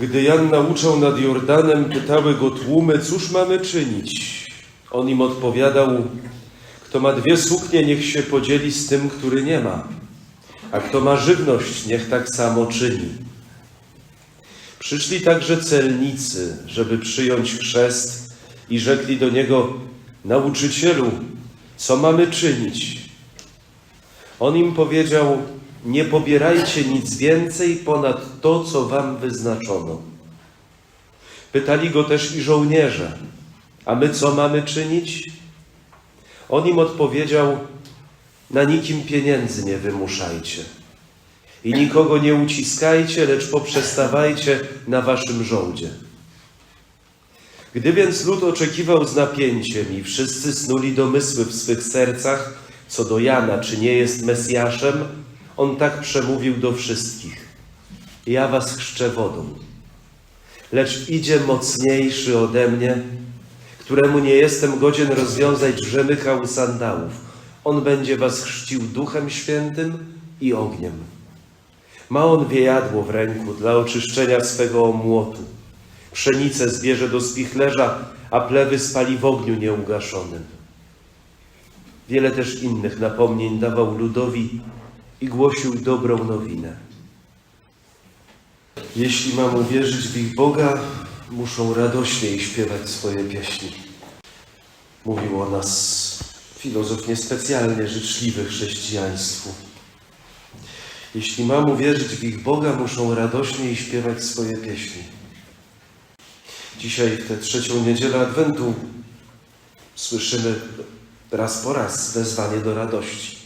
Gdy Jan nauczał nad Jordanem, pytały go tłumy, cóż mamy czynić? On im odpowiadał, kto ma dwie suknie, niech się podzieli z tym, który nie ma, a kto ma żywność, niech tak samo czyni. Przyszli także celnicy, żeby przyjąć chrzest i rzekli do niego, nauczycielu, co mamy czynić? On im powiedział, nie pobierajcie nic więcej ponad to, co wam wyznaczono. Pytali go też i żołnierze, a my co mamy czynić? On im odpowiedział, na nikim pieniędzy nie wymuszajcie i nikogo nie uciskajcie, lecz poprzestawajcie na waszym żołdzie. Gdy więc lud oczekiwał z napięciem i wszyscy snuli domysły w swych sercach co do Jana, czy nie jest Mesjaszem, on tak przemówił do wszystkich. Ja was chrzczę wodą, lecz idzie mocniejszy ode mnie, któremu nie jestem godzien rozwiązać rzemyka u sandałów. On będzie was chrzcił duchem świętym i ogniem. Ma on wiejadło w ręku dla oczyszczenia swego omłotu. Pszenicę zbierze do spichlerza, a plewy spali w ogniu nieugaszonym. Wiele też innych napomnień dawał ludowi i głosił dobrą nowinę. Jeśli mam uwierzyć w ich Boga, muszą radośniej śpiewać swoje pieśni. Mówił o nas filozof niespecjalnie życzliwy chrześcijaństwu. Jeśli mam uwierzyć w ich Boga, muszą radośniej śpiewać swoje pieśni. Dzisiaj, w tę trzecią niedzielę Adwentu, słyszymy raz po raz wezwanie do radości.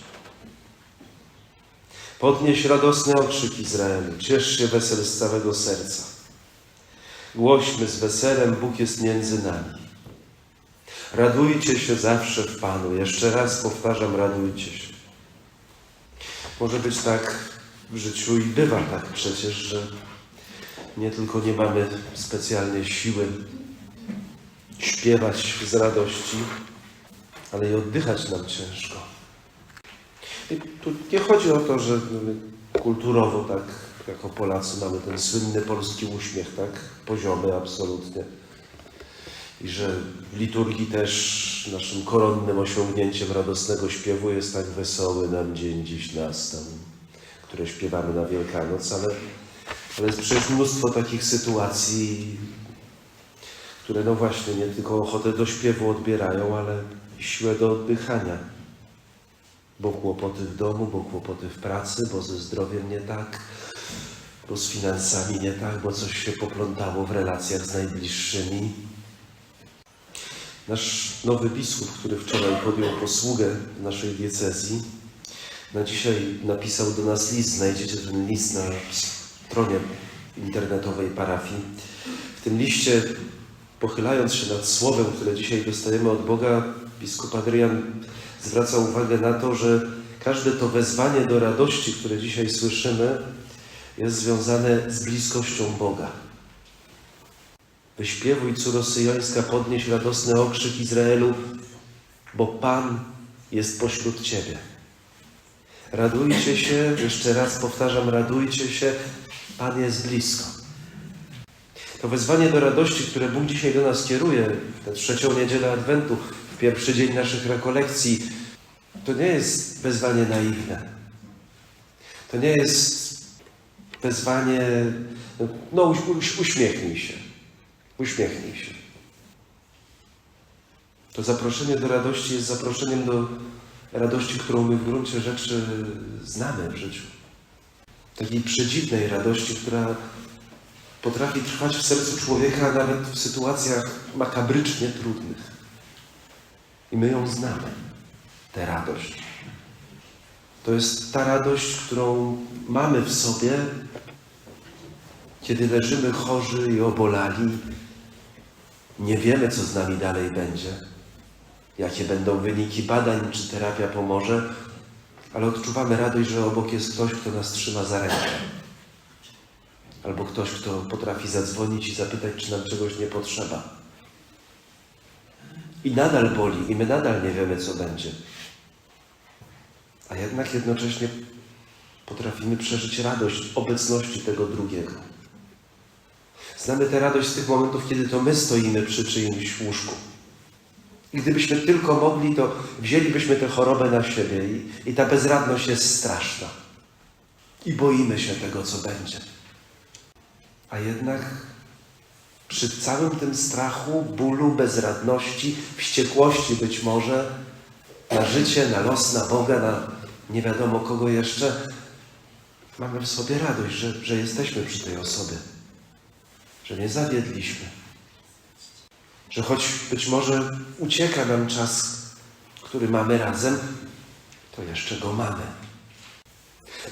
Podnieś radosny okrzyk Izraelu, ciesz się wesel z całego serca. Głośmy z weselem, Bóg jest między nami. Radujcie się zawsze w Panu. Jeszcze raz powtarzam, radujcie się. Może być tak w życiu i bywa tak przecież, że nie tylko nie mamy specjalnej siły śpiewać z radości, ale i oddychać nam ciężko. Tu nie chodzi o to, że kulturowo tak jako Polacy mamy ten słynny polski uśmiech, tak poziomy absolutnie. I że w liturgii też naszym koronnym osiągnięciem radosnego śpiewu jest tak wesoły nam dzień dziś nastał, które śpiewamy na Wielkanoc, ale, ale jest przecież mnóstwo takich sytuacji, które no właśnie nie tylko ochotę do śpiewu odbierają, ale siłę do oddychania. Bo kłopoty w domu, bo kłopoty w pracy, bo ze zdrowiem nie tak, bo z finansami nie tak, bo coś się poplątało w relacjach z najbliższymi. Nasz nowy biskup, który wczoraj podjął posługę w naszej diecezji, na dzisiaj napisał do nas list. Znajdziecie ten list na stronie internetowej parafii. W tym liście, pochylając się nad słowem, które dzisiaj dostajemy od Boga, biskup Adrian zwraca uwagę na to, że każde to wezwanie do radości, które dzisiaj słyszymy, jest związane z bliskością Boga. Wyśpiewuj, córo syjońska, podnieś radosny okrzyk Izraelu, bo Pan jest pośród Ciebie. Radujcie się, jeszcze raz powtarzam, radujcie się, Pan jest blisko. To wezwanie do radości, które Bóg dzisiaj do nas kieruje, tę trzecią niedzielę Adwentu, pierwszy dzień naszych rekolekcji, to nie jest wezwanie naiwne. To nie jest wezwanie, no uś, uśmiechnij się, uśmiechnij się. To zaproszenie do radości jest zaproszeniem do radości, którą my w gruncie rzeczy znamy w życiu. Takiej przedziwnej radości, która potrafi trwać w sercu człowieka nawet w sytuacjach makabrycznie trudnych. I my ją znamy, tę radość. To jest ta radość, którą mamy w sobie, kiedy leżymy chorzy i obolali, nie wiemy, co z nami dalej będzie, jakie będą wyniki badań, czy terapia pomoże, ale odczuwamy radość, że obok jest ktoś, kto nas trzyma za rękę. Albo ktoś, kto potrafi zadzwonić i zapytać, czy nam czegoś nie potrzeba. I nadal boli, i my nadal nie wiemy, co będzie. A jednak jednocześnie potrafimy przeżyć radość obecności tego drugiego. Znamy tę radość z tych momentów, kiedy to my stoimy przy czyimś łóżku. I gdybyśmy tylko mogli, to wzięlibyśmy tę chorobę na siebie i, i ta bezradność jest straszna. I boimy się tego, co będzie. A jednak przy całym tym strachu, bólu, bezradności, wściekłości być może na życie, na los, na Boga, na nie wiadomo kogo jeszcze, mamy w sobie radość, że, że jesteśmy przy tej osobie, że nie zawiedliśmy, że choć być może ucieka nam czas, który mamy razem, to jeszcze go mamy.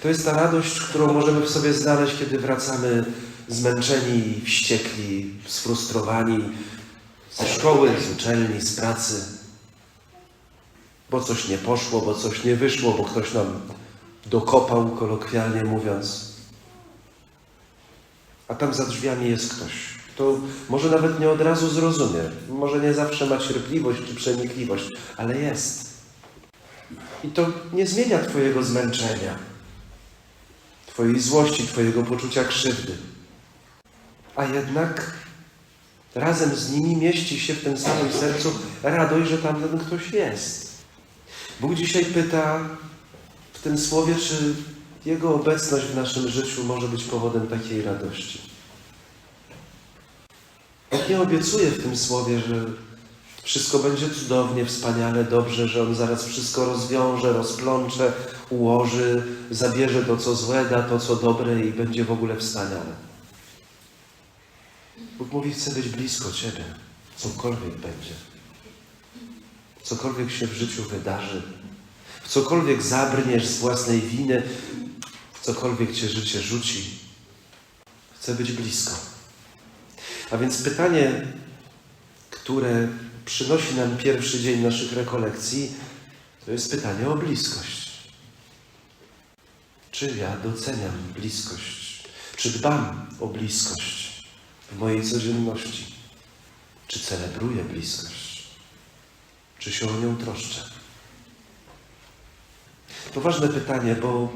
To jest ta radość, którą możemy w sobie znaleźć, kiedy wracamy zmęczeni, wściekli, sfrustrowani ze szkoły, z uczelni, z pracy, bo coś nie poszło, bo coś nie wyszło, bo ktoś nam dokopał, kolokwialnie mówiąc. A tam za drzwiami jest ktoś, kto może nawet nie od razu zrozumie, może nie zawsze ma cierpliwość czy przenikliwość, ale jest. I to nie zmienia Twojego zmęczenia, Twojej złości, Twojego poczucia krzywdy. A jednak razem z nimi mieści się w tym samym sercu radość, że tamten ktoś jest. Bóg dzisiaj pyta w tym słowie, czy Jego obecność w naszym życiu może być powodem takiej radości. On nie obiecuje w tym słowie, że wszystko będzie cudownie, wspaniale, dobrze, że On zaraz wszystko rozwiąże, rozplącze, ułoży, zabierze to, co złe, da to, co dobre i będzie w ogóle wspaniale. Bóg mówi, chcę być blisko Ciebie, cokolwiek będzie. Cokolwiek się w życiu wydarzy, w cokolwiek zabrniesz z własnej winy, w cokolwiek Cię życie rzuci. Chcę być blisko. A więc pytanie, które przynosi nam pierwszy dzień naszych rekolekcji, to jest pytanie o bliskość. Czy ja doceniam bliskość? Czy dbam o bliskość w mojej codzienności? Czy celebruję bliskość? Czy się o nią troszczę? To ważne pytanie, bo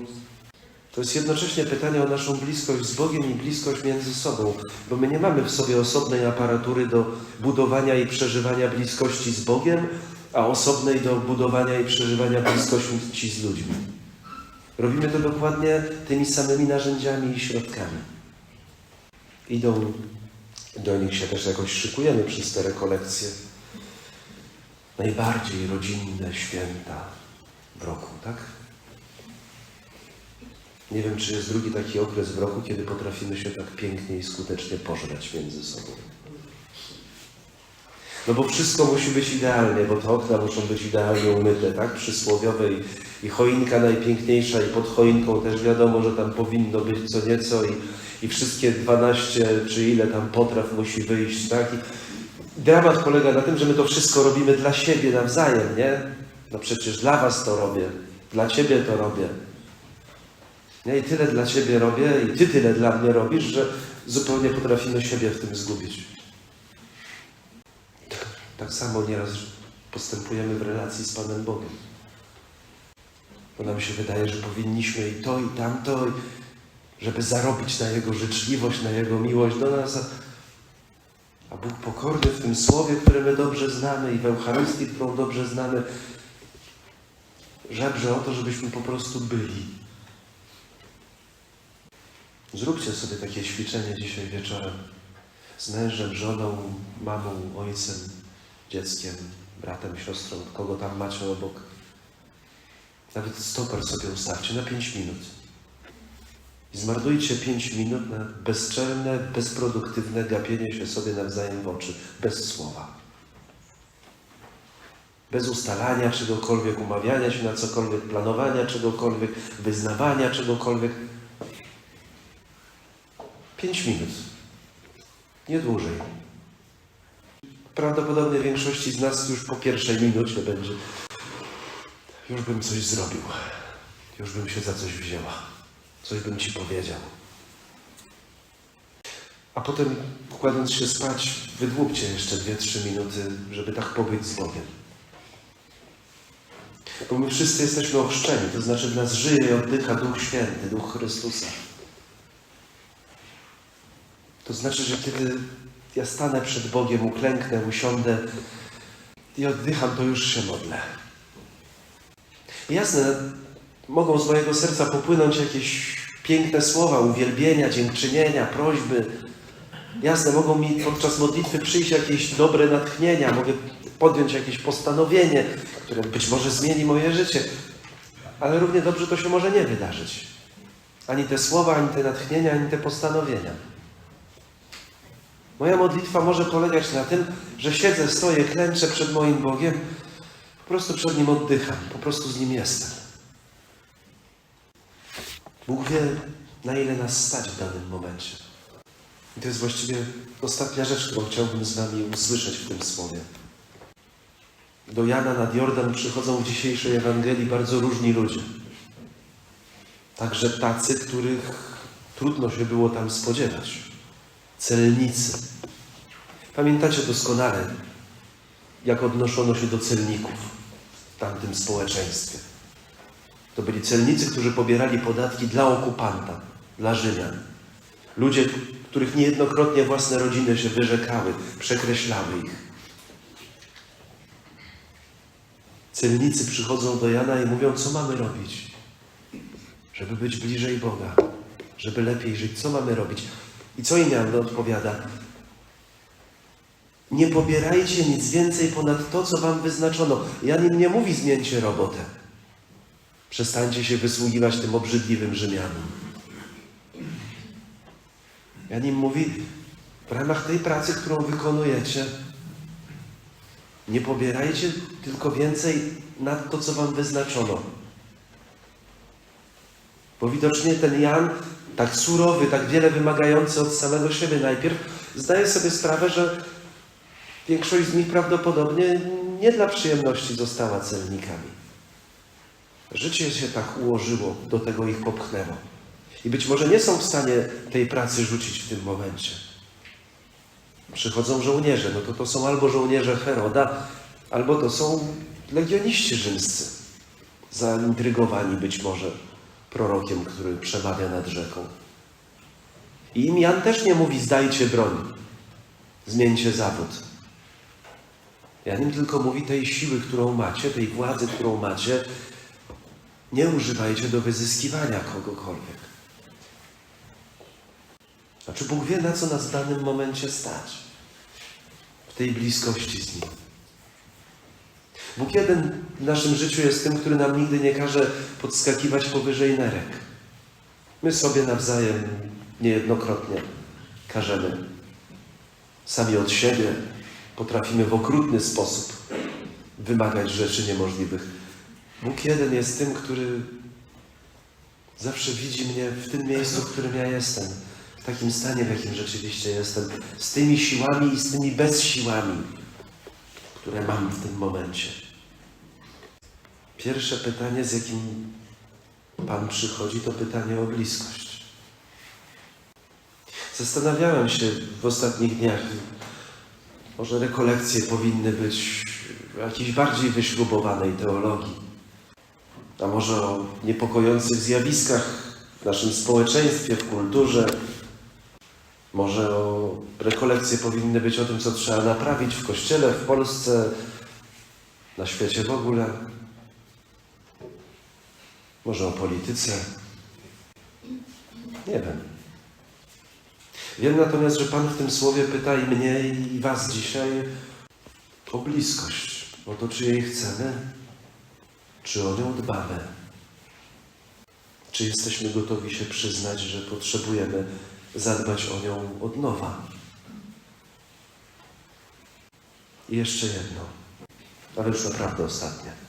to jest jednocześnie pytanie o naszą bliskość z Bogiem i bliskość między sobą, bo my nie mamy w sobie osobnej aparatury do budowania i przeżywania bliskości z Bogiem, a osobnej do budowania i przeżywania bliskości z ludźmi. Robimy to dokładnie tymi samymi narzędziami i środkami. Idą, do nich się też jakoś szykujemy przez te rekolekcje. Najbardziej rodzinne święta w roku, tak? Nie wiem, czy jest drugi taki okres w roku, kiedy potrafimy się tak pięknie i skutecznie pożreć między sobą. No bo wszystko musi być idealnie, bo te okna muszą być idealnie umyte, tak? Przysłowiowe i, i choinka najpiękniejsza i pod choinką też wiadomo, że tam powinno być co nieco i, i wszystkie 12 czy ile tam potraw musi wyjść, tak? I dramat polega na tym, że my to wszystko robimy dla siebie nawzajem, nie? No przecież dla was to robię, dla ciebie to robię. Nie? I tyle dla Ciebie robię, i Ty tyle dla mnie robisz, że zupełnie potrafimy siebie w tym zgubić. Tak samo nieraz postępujemy w relacji z Panem Bogiem. Bo nam się wydaje, że powinniśmy i to, i tamto, żeby zarobić na Jego życzliwość, na Jego miłość do nas. A Bóg pokorny w tym słowie, które my dobrze znamy i w Eucharystii, którą dobrze znamy, żebrze o to, żebyśmy po prostu byli. Zróbcie sobie takie ćwiczenie dzisiaj wieczorem z mężem, żoną, mamą, ojcem, dzieckiem, bratem, siostrą, kogo tam macie obok. Nawet stoper sobie ustawcie na 5 minut. I zmarnujcie 5 minut na bezczelne, bezproduktywne gapienie się sobie nawzajem w oczy, bez słowa. Bez ustalania czegokolwiek, umawiania się na cokolwiek, planowania czegokolwiek, wyznawania czegokolwiek. Pięć minut. Nie dłużej. Prawdopodobnie większości z nas już po pierwszej minucie będzie. Już bym coś zrobił. Już bym się za coś wzięła. Coś bym ci powiedział. A potem, kładąc się spać, wydłubcie jeszcze dwie, trzy minuty, żeby tak pobyć z Bogiem. Bo my wszyscy jesteśmy ochrzczeni, to znaczy w nas żyje i oddycha Duch Święty, Duch Chrystusa. To znaczy, że kiedy ja stanę przed Bogiem, uklęknę, usiądę i oddycham, to już się modlę. Jasne, mogą z mojego serca popłynąć jakieś piękne słowa uwielbienia, dziękczynienia, prośby. Jasne, mogą mi podczas modlitwy przyjść jakieś dobre natchnienia, mogę podjąć jakieś postanowienie, które być może zmieni moje życie, ale równie dobrze to się może nie wydarzyć. Ani te słowa, ani te natchnienia, ani te postanowienia. Moja modlitwa może polegać na tym, że siedzę, stoję, klęczę przed moim Bogiem, po prostu przed Nim oddycham, po prostu z Nim jestem. Bóg wie, na ile nas stać w danym momencie. I to jest właściwie ostatnia rzecz, którą chciałbym z Wami usłyszeć w tym słowie. Do Jana nad Jordan przychodzą w dzisiejszej Ewangelii bardzo różni ludzie. Także tacy, których trudno się było tam spodziewać. Celnicy. Pamiętacie doskonale, jak odnoszono się do celników w tamtym społeczeństwie. To byli celnicy, którzy pobierali podatki dla okupanta, dla Rzymian. Ludzie, których niejednokrotnie własne rodziny się wyrzekały, przekreślały ich. Celnicy przychodzą do Jana i mówią, co mamy robić, żeby być bliżej Boga, żeby lepiej żyć. Co mamy robić? I co im Jan odpowiada? Nie pobierajcie nic więcej ponad to, co wam wyznaczono. Jan im nie mówi, zmieńcie robotę. Przestańcie się wysługiwać tym obrzydliwym Rzymianom. Jan im mówi, w ramach tej pracy, którą wykonujecie, nie pobierajcie tylko więcej nad to, co wam wyznaczono. Bo widocznie ten Jan, tak surowy, tak wiele wymagający od samego siebie najpierw, zdaje sobie sprawę, że większość z nich prawdopodobnie nie dla przyjemności została celnikami. Życie się tak ułożyło, do tego ich popchnęło. I być może nie są w stanie tej pracy rzucić w tym momencie. Przychodzą żołnierze, no to to są albo żołnierze Heroda, albo to są legioniści rzymscy, zaintrygowani być może prorokiem, który przemawia nad rzeką. I im Jan też nie mówi zdajcie broń, zmieńcie zawód. Jan im tylko mówi tej siły, którą macie, tej władzy, którą macie, nie używajcie do wyzyskiwania kogokolwiek. Znaczy Bóg wie, na co nas w danym momencie stać. W tej bliskości z Nim. Bóg jeden w naszym życiu jest tym, który nam nigdy nie każe podskakiwać powyżej nerek. My sobie nawzajem niejednokrotnie każemy. Sami od siebie potrafimy w okrutny sposób wymagać rzeczy niemożliwych. Bóg jeden jest tym, który zawsze widzi mnie w tym miejscu, w którym ja jestem. W takim stanie, w jakim rzeczywiście jestem. Z tymi siłami i z tymi bezsiłami, które mam w tym momencie. Pierwsze pytanie, z jakim Pan przychodzi, to pytanie o bliskość. Zastanawiałem się w ostatnich dniach, może rekolekcje powinny być jakiejś bardziej wyśrubowanej teologii, a może o niepokojących zjawiskach w naszym społeczeństwie, w kulturze. Może o rekolekcje powinny być o tym, co trzeba naprawić w Kościele, w Polsce, na świecie w ogóle. Może o polityce. Nie wiem. Wiem natomiast, że Pan w tym słowie pyta i mnie, i Was dzisiaj o bliskość, o to, czy jej chcemy, czy o nią dbamy. Czy jesteśmy gotowi się przyznać, że potrzebujemy zadbać o nią od nowa. I jeszcze jedno, ale już naprawdę ostatnie.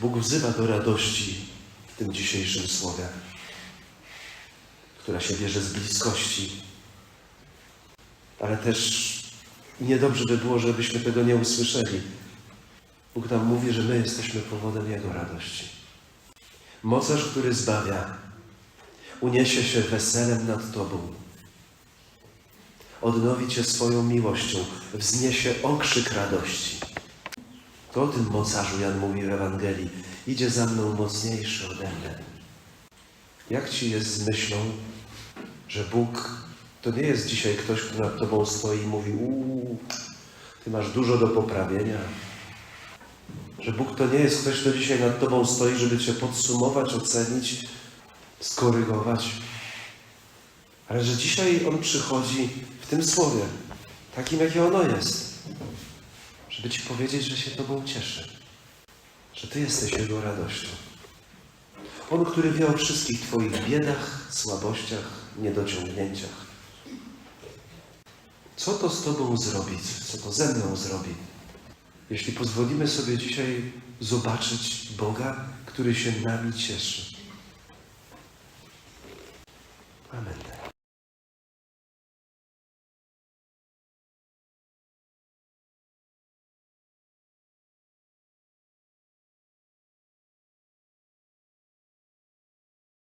Bóg wzywa do radości w tym dzisiejszym słowie, która się bierze z bliskości, ale też niedobrze by było, żebyśmy tego nie usłyszeli. Bóg nam mówi, że my jesteśmy powodem Jego radości. Mocarz, który zbawia, uniesie się weselem nad Tobą. Odnowi Cię swoją miłością, wzniesie okrzyk radości. To o tym mocarzu Jan mówi w Ewangelii. Idzie za mną mocniejszy ode mnie. Jak Ci jest z myślą, że Bóg to nie jest dzisiaj ktoś, kto nad tobą stoi i mówi: Uuu, ty masz dużo do poprawienia. Że Bóg to nie jest ktoś, kto dzisiaj nad tobą stoi, żeby cię podsumować, ocenić, skorygować. Ale że dzisiaj On przychodzi w tym słowie, takim jakie ono jest, żeby ci powiedzieć, że się Tobą cieszy, że Ty jesteś Jego radością. On, który wie o wszystkich Twoich biedach, słabościach, niedociągnięciach. Co to z Tobą zrobi? Co to ze mną zrobi? Jeśli pozwolimy sobie dzisiaj zobaczyć Boga, który się nami cieszy. Amen.